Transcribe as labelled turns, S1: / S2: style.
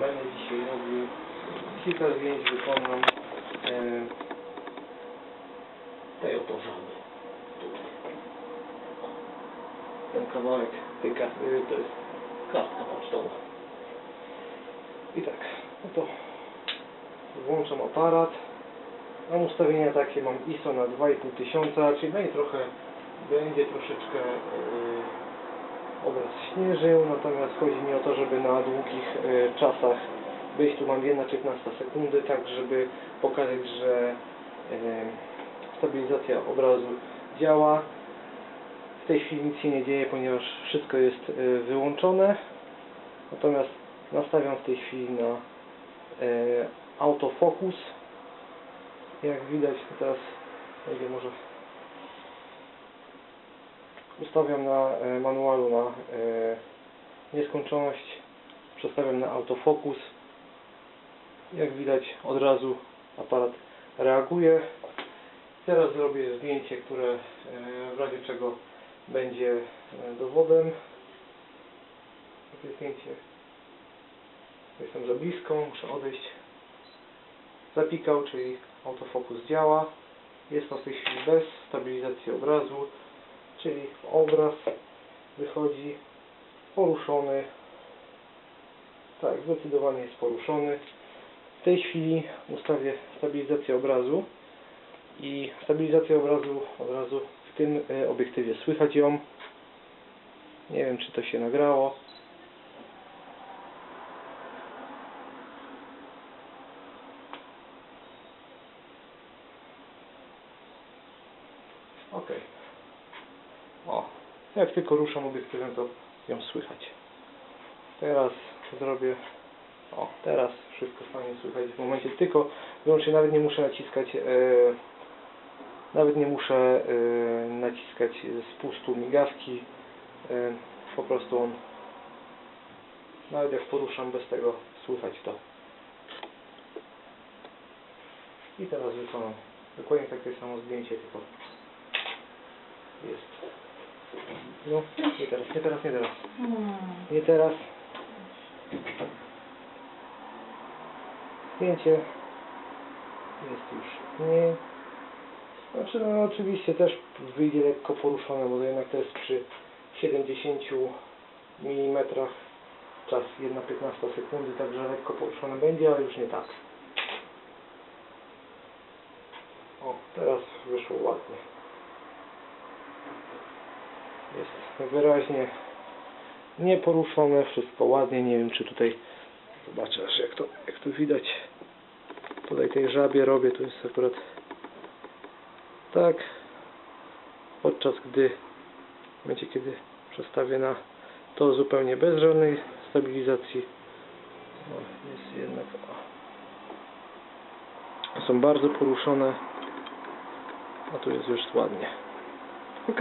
S1: Będę dzisiaj robił kilka zdjęć wykonam e, tej oto. Tutaj. Ten kawałek tej karty to jest kartka pocztowa. I tak, no to włączam aparat. Mam ustawienia takie, mam ISO na 2500, czyli będzie trochę, będzie troszeczkę yy, obraz śnieżył, natomiast chodzi mi o to, żeby na długich yy, czasach wyjść, tu mam 1,15 sekundy, tak żeby pokazać, że yy, stabilizacja obrazu działa. W tej chwili nic się nie dzieje, ponieważ wszystko jest yy, wyłączone. Natomiast nastawiam w tej chwili na autofokus. Jak widać teraz będzie może ustawiam na e, manualu na e, nieskończoność przestawiam na autofokus. Jak widać od razu aparat reaguje. Teraz zrobię zdjęcie, które e, w razie czego będzie dowodem. Takie zdjęcie. Jestem za blisko, muszę odejść. Zapikał, czyli autofokus działa. Jest to w tej chwili bez stabilizacji obrazu, czyli obraz wychodzi poruszony. Tak, zdecydowanie jest poruszony. W tej chwili ustawię stabilizację obrazu i stabilizację obrazu od razu w tym e, obiektywie słychać ją. Nie wiem czy to się nagrało. Ok. O, jak tylko ruszam obiektywem, to ją słychać. Teraz zrobię. O, teraz wszystko fajnie słychać. W momencie tylko, wyłącznie nawet nie muszę naciskać. E, nawet nie muszę e, naciskać spustu migawki. E, po prostu on. Nawet jak poruszam bez tego, słychać to. I teraz wykonam dokładnie takie samo zdjęcie, tylko jest. No, nie teraz, nie teraz, nie teraz. Nie teraz. Zdjęcie jest już nie. Znaczy, no oczywiście też wyjdzie lekko poruszone, bo jednak to jest przy 70 mm czas 1,15 sekundy, także lekko poruszone będzie, ale już nie tak. O, teraz wyszło ładnie. Jest wyraźnie nieporuszone, wszystko ładnie, nie wiem czy tutaj zobaczę jak to, jak to widać. Tutaj tej żabie robię, to jest akurat tak. Podczas gdy w momencie kiedy przestawię na to zupełnie bez żadnej stabilizacji o, jest jednak o. są bardzo poruszone a tu jest już ładnie. Ok